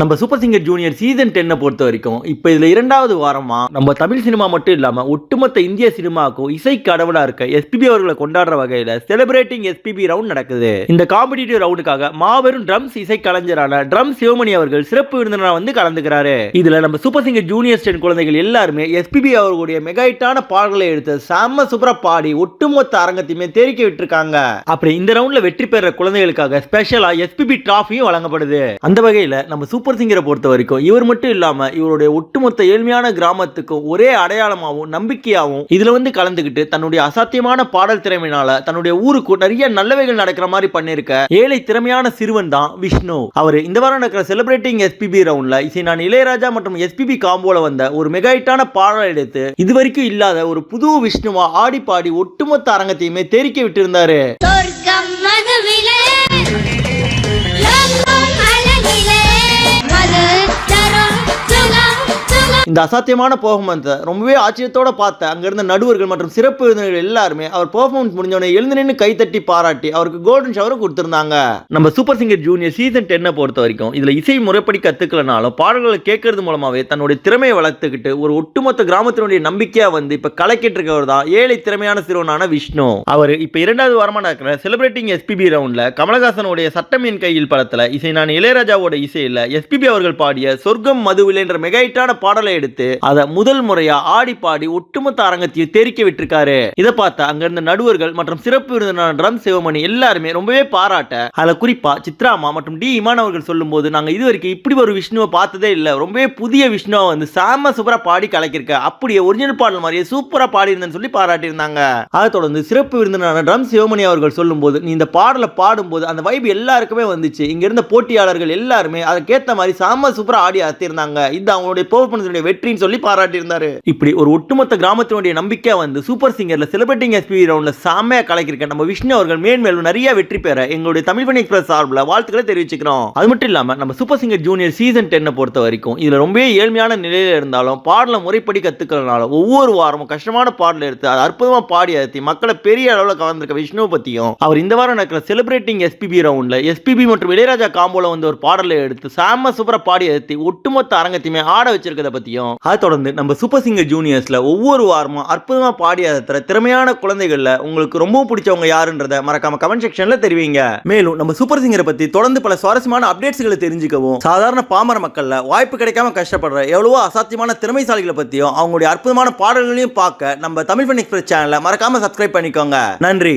நம்ம super singer junior season டென்னை பொறுத்த வரைக்கும் இப்போ இதில் இரண்டாவது வாரமா நம்ம தமிழ் சினிமா மட்டும் இல்லாமல் ஒட்டுமொத்த இந்திய சினிமாவுக்கும் இசை கடவுளாக இருக்க எஸ்பிபி அவர்களை கொண்டாடுற வகையில் செலிப்ரேட்டிங் எஸ்பிபி ரவுண்ட் நடக்குது. இந்த காம்படிட்டிவ் ரவுண்டுக்காக மாபெரும் ட்ரம்ஸ் இசை கலைஞரான ட்ரம் சிவமணி அவர்கள் சிறப்பு விருந்தினராக வந்து கலந்துக்கிறாரு. இதுல நம்ம சூப்பர் சிங்கர் ஜூனியர் டென் குழந்தைகள் எல்லாருமே எஸ்பிபி அவர்களுடைய மெகாயிட்டான பாடல்களை எடுத்து செம்ம சூப்பராக பாடி ஒட்டுமொத்த அரங்கத்தையுமே தெரிக்க விட்டுருக்காங்க. அப்படி இந்த ரவுண்ட்ல வெற்றி பெற குழந்தைகளுக்காக ஸ்பெஷலா எஸ்பிபி டிராஃபியும் வழங்கப்படுது. அந்த வகையில் நம்ம சூப்பர் சிங்கரை பொறுத்த வரைக்கும் இவர் மட்டும் இல்லாமல் இவருடைய ஒட்டுமொத்த ஏழ்மையான கிராமத்துக்கும் ஒரே அடையாளமாகவும் நம்பிக்கையாகவும் இதுல வந்து கலந்துக்கிட்டு தன்னுடைய அசாத்தியமான பாடல் திறமையினால தன்னுடைய ஊருக்கு நிறைய நல்லவைகள் நடக்கிற மாதிரி பண்ணியிருக்க ஏழை திறமையான சிறுவன் தான் விஷ்ணு. அவர் இந்த வாரம் நடக்கிற செலிப்ரேட்டிங் எஸ்பிபி ரவுண்ட்ல இசை நான் இளையராஜா மற்றும் எஸ்பிபி காம்போல வந்த ஒரு மெகாயிட்டான பாடல் எடுத்து இதுவரைக்கும் இல்லாத ஒரு புது விஷ்ணுவா ஆடி பாடி ஒட்டுமொத்த அரங்கத்தையுமே தெரிக்க விட்டிருந்தாரு. இந்த அசாத்தியமான பெர்ஃபார்மன்ஸை ரொம்பவே ஆச்சரியத்தோட பார்த்த அங்க இருந்த நடுவர்கள் மற்றும் சிறப்பு விருந்தினர்கள் எல்லாருமே அவர் பெர்ஃபார்மன்ஸ் முடிஞ்சவனே எழுந்து நின்று கைத்தட்டி பாராட்டி அவருக்கு கோல்டன் ஷவரும் கொடுத்துருந்தாங்க. நம்ம சூப்பர் சிங்கர் ஜூனியர் சீசன் டென்னை பொறுத்த வரைக்கும் இதில் இசை முறைப்படி கற்றுக்கலனாலும் பாடல்களை கேட்கறது மூலமாகவே தன்னுடைய திறமையை வளர்த்துக்கிட்டு ஒரு ஒட்டுமொத்த கிராமத்தினுடைய நம்பிக்கையாக வந்து இப்போ கலக்கிட்டு இருக்கவர் தான் ஏழை திறமையான சிறுவனான விஷ்ணு. அவர் இப்போ இரண்டாவது வாரமாக நடக்கிற செலிப்ரேட்டிங் எஸ்பிபி ரவுண்டில் கமலஹாசனுடைய சட்டம் கையில் படத்தில் இசை நான் இளையராஜாவோட இசையில் எஸ்பிபி அவர்கள் பாடிய சொர்க்கம் மதுவில் என்ற மெகைட்டான பாடலை எடுத்து அதை முதல் முறையா ஆடி பாடி ஒட்டுமொத்த அரங்கத்தையும் தெரிக்க விட்டுருக்காரு. இதை பார்த்த அங்க இருந்த நடுவர்கள் மற்றும் சிறப்பு விருந்தினர் ட்ரம் சிவமணி எல்லாருமே ரொம்பவே பாராட்ட அதுல குறிப்பா சித்ராமா மற்றும் டி இமான் அவர்கள் சொல்லும்போது நாங்க இதுவரைக்கும் இப்படி ஒரு விஷ்ணுவை பார்த்ததே இல்ல. ரொம்பவே புதிய விஷ்ணுவை வந்து சாம சூப்பரா பாடி கலக்கிருக்க அப்படியே ஒரிஜினல் பாடல் மாதிரியே சூப்பரா பாடி இருந்தேன்னு சொல்லி பாராட்டியிருந்தாங்க. அதை தொடர்ந்து சிறப்பு விருந்தினரான ட்ரம் சிவமணி அவர்கள் சொல்லும்போது நீ இந்த பாடலை பாடும்போது அந்த வைப் எல்லாருக்குமே வந்துச்சு. இங்க இருந்த போட்டியாளர்கள் எல்லாருமே அதுக்கேத்த மாதிரி சாம சூப்பரா ஆடி அத்திருந்தாங்க இது அவங்களுடைய பெர்ஃபார்மன்ஸுடைய வெற்றின்னு சொல்லி பாராட்டியிருந்தாரு. இப்படி ஒரு ஒட்டுமொத்த கிராமத்தினுடைய நம்பிக்கை வந்து சூப்பர் சிங்கர்ல செலிபிரேட்டிங் எஸ்பி ரவுண்ட்ல சாமையா கலக்கிருக்க நம்ம விஷ்ணு அவர்கள் மேன்மேலும் நிறைய வெற்றி பெற எங்களுடைய தமிழ் பண்ணி எக்ஸ்பிரஸ் சார்பில் வாழ்த்துக்களை தெரிவிச்சுக்கிறோம். அது மட்டும் இல்லாம நம்ம சூப்பர் சிங்கர் ஜூனியர் சீசன் டென்னை பொறுத்த வரைக்கும் இதுல ரொம்பவே ஏழ்மையான நிலையில இருந்தாலும் பாடலை முறைப்படி கத்துக்கிறதுனால ஒவ்வொரு வாரமும் கஷ்டமான பாடல் எடுத்து அதை அற்புதமா பாடி அழுத்தி மக்களை பெரிய அளவில் கவர்ந்திருக்க விஷ்ணுவை பத்தியும் அவர் இந்த வாரம் நடக்கிற செலிப்ரேட்டிங் எஸ்பிபி ரவுண்ட்ல எஸ்பிபி மற்றும் இளையராஜா காம்போல வந்து ஒரு பாடலை எடுத்து சாம சூப்பரா பாடி அழுத்தி ஒட்டுமொத்த அரங்கத்தையுமே ஆட வச்சிருக்கிறத பத்தியும் அதை தொடர்ந்து நம்ம சூப்பர் சிங்கர் ஜூனியர்ஸில் ஒவ்வொரு வாரமும் அற்புதமாக பாடி திறமையான குழந்தைகளில் உங்களுக்கு ரொம்ப பிடிச்சவங்க யாருன்றத மறக்காம கமெண்ட் செக்ஷனில் தெரிவிங்க. மேலும் நம்ம சூப்பர் சிங்கரை பற்றி தொடர்ந்து பல சுவாரஸ்யமான அப்டேட்ஸ்களை தெரிஞ்சுக்கவும் சாதாரண பாமர மக்களில் வாய்ப்பு கிடைக்காம கஷ்டப்படுற எவ்வளவோ அசாத்தியமான திறமைசாலிகளை பற்றியும் அவங்களுடைய அற்புதமான பாடல்களையும் பார்க்க நம்ம தமிழ் ஃபன் எக்ஸ்பிரஸ் சேனலை மறக்காம சப்ஸ்கிரைப் பண்ணிக்கோங்க. நன்றி.